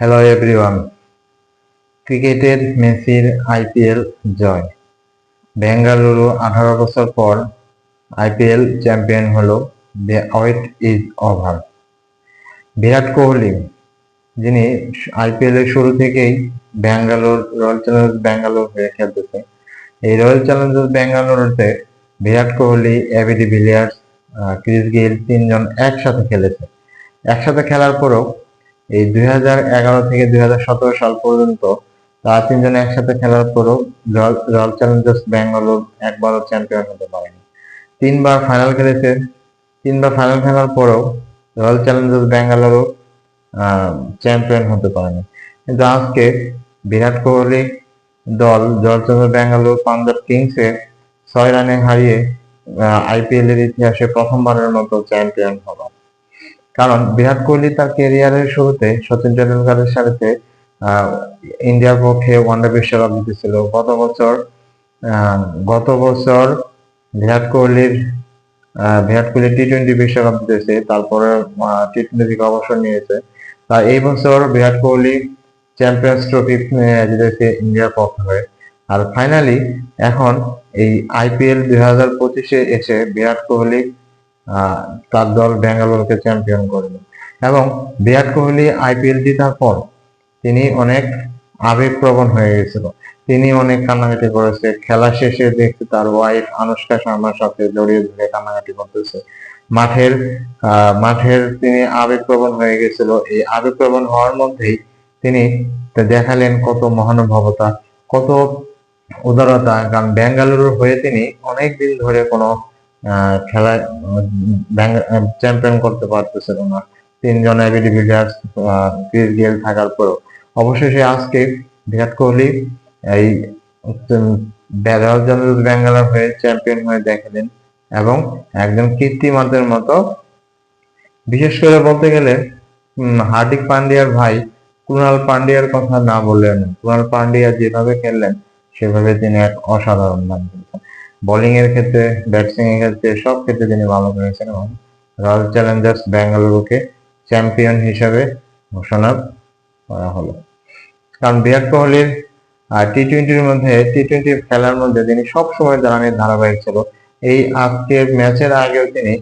Hello everyone ক্রিকেটের মেসির IPL জয় বেঙ্গালুরু আঠারো বছর পর আইপিএল চ্যাম্পিয়ন হলো the wait is over Virat Kohli, যিনি আইপিএল এর শুরু থেকেই ব্যাঙ্গালোর রয়্যাল চ্যালেঞ্জার্স ব্যাঙ্গালোর হয়ে খেলতেছে। এই royal Challengers ব্যাঙ্গালোরতে Virat Kohli ABD Villiers Chris Gayle তিনজন একসাথে খেলেছে। একসাথে খেলার পরও এই দুই হাজার এগারো থেকে দু হাজার সতেরো সাল পর্যন্ত তারা তিনজন একসাথে খেলার পরও রয়্যাল চ্যালেঞ্জার্স ব্যাঙ্গালোর একবারও চ্যাম্পিয়ন হতে পারেনি। তিনবার ফাইনাল খেলেছে, তিনবার ফাইনাল খেলার পরেও রয়্যাল চ্যালেঞ্জার্স ব্যাঙ্গালোরও চ্যাম্পিয়ন হতে পারেনি। কিন্তু আজকে বিরাট কোহলি দল রয়্যাল চ্যালেঞ্জার্স ব্যাঙ্গালোর পাঞ্জাব কিংসে ছয় রানে হারিয়ে আইপিএল এর ইতিহাসে প্রথমবারের মতো চ্যাম্পিয়ন হলো। কারণ বিরাট কোহলি তার কেরিয়ারের শুরুতে সচিন টেন্ডুলকারের সাথে ইন্ডিয়ার পক্ষে ওয়ানডে বিশ্বকাপ জিতেছিল। গত বছর গত বছর বিরাট কোহলির বিরাট কোহলি টি টোয়েন্টি বিশ্বকাপ জিতেছে, তারপরে টি টোয়েন্টি থেকে অবসর নিয়েছে। তা এই বছর বিরাট কোহলি চ্যাম্পিয়ন্স ট্রফি জিতেছে ইন্ডিয়ার পক্ষে হয়ে। আর ফাইনালি এখন এই আইপিএল দুই হাজার পঁচিশে এসে বিরাট কোহলি তার দল বেঙ্গালুরুকে চ্যাম্পিয়ন করবে। এবং বিরাট কোহলি আইপিএল জেতার পর তিনি অনেক আবেগপ্রবণ হয়ে গেছিল। তিনি অনেক কান্নাকাটি করেছে। খেলা শেষে দেখতে তার ওয়াইফ আনুষ্কা শর্মার সাথে জড়িয়ে ধরে কান্নাকাটি করতেছে। মাঠের মাঠের তিনি আবেগপ্রবণ হয়ে গেছিল। এই আবেগপ্রবণ হওয়ার মধ্যেই তিনি দেখালেন কত মহানুভবতা, কত উদারতা। কারণ বেঙ্গালুরুর হয়ে তিনি অনেক দিন ধরে কোনো খেলায় চ্যাম্পিয়ন করতে পারতেছিল না। তিনজন এবিডি ক্রিস গেল থাকার পরও। অবশেষে আজকে বিরাট কোহলি এই ব্যাঙ্গালোর হয়ে চ্যাম্পিয়ন হয়ে দেখালেন এবং একজন কীর্তিমানদের মতো, বিশেষ করে বলতে গেলে হার্দিক পান্ডিয়ার ভাই কুণাল পান্ডিয়ার কথা না বললেন। কুণাল পান্ডিয়া যেভাবে খেললেন, সেভাবে তিনি এক অসাধারণ মান বোলিং এর ক্ষেত্রে ব্যাটসিং এর ক্ষেত্রে সব ক্ষেত্রে তিনি ভালো করেছেন এবং রয়্যাল চ্যালেঞ্জার্স বেঙ্গালুরুকে চ্যাম্পিয়ন হিসেবে ঘোষণা করা হলো। কারণ বিরাট কোহলির টি টোয়েন্টির মধ্যে টি টোয়েন্টি খেলার মধ্যে তিনি সবসময় রানের ধারাবাহিক ছিল। এই আজকের ম্যাচের আগেও তিনি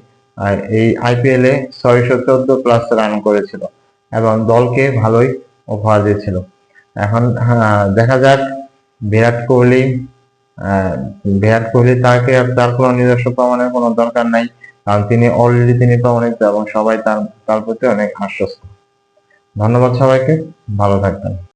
এই আইপিএল এ ছয়শো চোদ্দ প্লাস রান করেছিল এবং দলকে ভালোই উপহার দিয়েছিল এখন দেখা যাক বিরাট কোহলি বিরাট কোহলি তাকে তার কোনো নিজস্ব প্রমাণের কোনো দরকার নাই। কারণ তিনি অলরেডি তিনি প্রমাণিত এবং সবাই তার তার প্রতি অনেক আশ্বস্ত। ধন্যবাদ সবাইকে। ভালো থাকবেন।